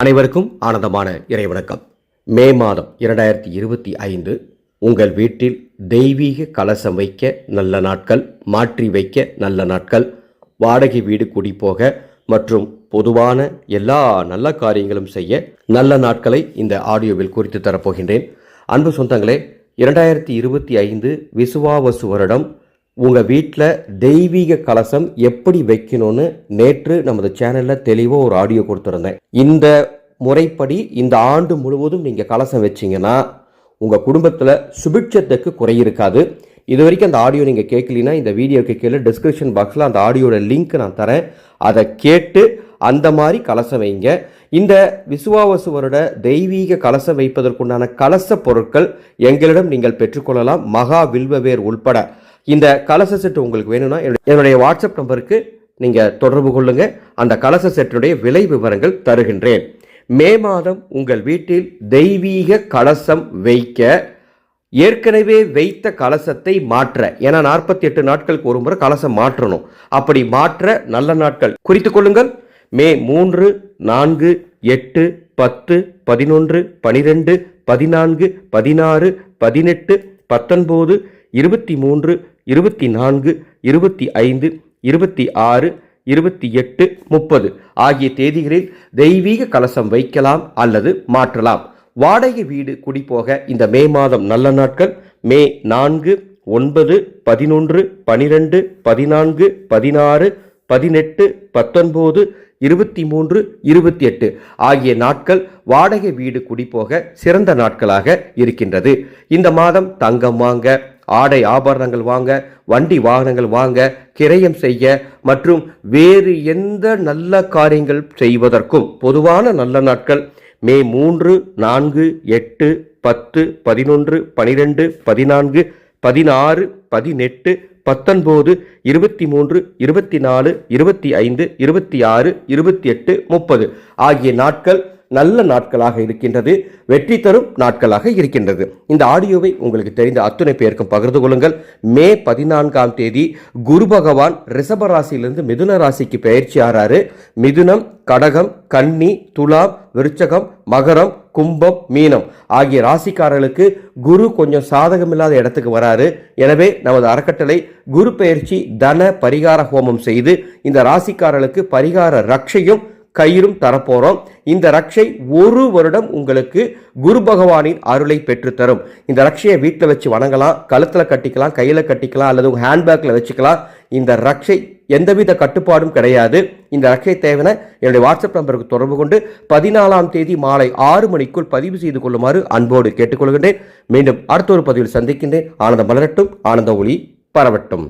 அனைவருக்கும் ஆனந்தமான இறைவணக்கம். மே மாதம் இரண்டாயிரத்தி இருபத்தி ஐந்து உங்கள் வீட்டில் தெய்வீக கலசம் வைக்க நல்ல நாட்கள் மாற்றி வைக்க நல்ல நாட்கள் வாடகை வீடு குடிப்போக மற்றும் பொதுவான எல்லா நல்ல காரியங்களும் செய்ய நல்ல நாட்களை இந்த ஆடியோவில் குறித்து தரப்போகின்றேன். அன்பு சொந்தங்களே இரண்டாயிரத்தி இருபத்தி ஐந்து விசுவாவசு வருடம் உங்கள் வீட்டில் தெய்வீக கலசம் எப்படி வைக்கணும்னு நேற்று நமது சேனலில் தெளிவாக ஒரு ஆடியோ கொடுத்துருந்தேன். இந்த முறைப்படி இந்த ஆண்டு முழுவதும் நீங்கள் கலசம் வச்சிங்கன்னா உங்கள் குடும்பத்தில் சுபிட்சத்துக்கு குறை இருக்காது. இது வரைக்கும் அந்த ஆடியோ நீங்கள் கேட்கலினா இந்த வீடியோக்கு கீழே டிஸ்கிரிப்ஷன் பாக்ஸில் அந்த ஆடியோட லிங்க் நான் தரேன். அதை கேட்டு அந்த மாதிரி கலசம் வைங்க. இந்த விசுவாவசு வருட தெய்வீக கலசம் வைப்பதற்குண்டான கலச பொருட்கள் எங்களிடம் நீங்கள் பெற்றுக்கொள்ளலாம். மகா வில்வவேர் உள்பட. இந்த கலச செட்டு உங்களுக்கு வேணும்னா என்னுடைய- என்னுடைய வாட்ஸ்அப் நம்பருக்கு நீங்கள் தொடர்பு கொள்ளுங்க. அந்த கலச செட்டுடைய விலை விவரங்கள் தருகின்றேன். மே மாதம் உங்கள் வீட்டில் தெய்வீக கலசம் வைக்க ஏற்கனவே வைத்த கலசத்தை மாற்ற. ஏன்னா நாற்பத்தி எட்டு நாட்களுக்கு ஒரு முறை கலசம் மாற்றணும். அப்படி மாற்ற நல்ல நாட்கள். குறித்து கொள்ளுங்கள். மே மூன்று நான்கு எட்டு பத்து பதினொன்று பனிரெண்டு பதினான்கு பதினாறு பதினெட்டு பத்தொன்பது இருபத்தி மூன்று இருபத்தி நான்கு இருபத்தி ஐந்து இருபத்தி ஆறு இருபத்தி எட்டு முப்பது ஆகிய தேதிகளில் தெய்வீக கலசம் வைக்கலாம் அல்லது மாற்றலாம். வாடகை வீடு குடிபோக இந்த மே மாதம் நல்ல நாட்கள். மே நான்கு ஒன்பது பதினொன்று பனிரெண்டு பதினான்கு பதினாறு பதினெட்டு பத்தொன்பது இருபத்தி மூன்று இருபத்தி எட்டு ஆகிய நாட்கள் வாடகை வீடு குடிபோக சிறந்த நாட்களாக இருக்கின்றது. இந்த மாதம் தங்கம் வாங்க ஆடை ஆபரணங்கள் வாங்க வண்டி வாகனங்கள் வாங்க கிரயம் செய்ய மற்றும் வேறு எந்த நல்ல காரியங்கள் செய்வதற்கும் பொதுவான நல்ல நாட்கள் மே மூன்று நான்கு எட்டு பத்து பதினொன்று பனிரெண்டு பதினான்கு பதினாறு பதினெட்டு பத்தொன்பது இருபத்தி மூன்று இருபத்தி நாலு இருபத்தி ஐந்து இருபத்தி ஆறு இருபத்தி எட்டு முப்பது ஆகிய நாட்கள் நல்ல நாட்களாக இருக்கின்றது வெற்றி தரும் நாட்களாக இருக்கின்றது. இந்த ஆடியோவை உங்களுக்கு தெரிந்த அத்துணை பேருக்கும் பகிர்ந்து கொள்ளுங்கள். மே பதினான்காம் தேதி குரு பகவான் ரிஷபராசியிலிருந்து மிதுன ராசிக்கு பயிற்சி ஆறாரு மிதுனம் கடகம் கன்னி துலாம் விருச்சகம் மகரம் கும்பம் மீனம் ஆகிய ராசிக்காரர்களுக்கு குரு கொஞ்சம் சாதகமில்லாத இடத்துக்கு வராரு எனவே நமது அறக்கட்டளை குரு பயிற்சி தன பரிகார ஹோமம் செய்து இந்த ராசிக்காரர்களுக்கு பரிகார ரட்சையும் கயிறும் தரப்போறோம். இந்த ரக்ஷை ஒரு வருடம் உங்களுக்கு குரு பகவானின் அருளை பெற்றுத்தரும் இந்த ரக்ஷையை வீட்டில் வச்சு வணங்கலாம் கழுத்தில் கட்டிக்கலாம் கையில் கட்டிக்கலாம் அல்லது உங்கள் ஹேண்ட்பேக்கில் வச்சுக்கலாம். இந்த ரக்ஷை எந்தவித கட்டுப்பாடும் கிடையாது. இந்த ரக்ஷை தேவையான என்னுடைய வாட்ஸ்அப் நம்பருக்கு தொடர்பு கொண்டு பதினாலாம் தேதி மாலை ஆறு மணிக்குள் பதிவு செய்து கொள்ளுமாறு அன்போடு கேட்டுக்கொள்கின்றேன். மீண்டும் அடுத்த ஒரு பதிவில் சந்திக்கின்றேன். ஆனந்தம் மலரட்டும் ஆனந்த ஒளி பரவட்டும்.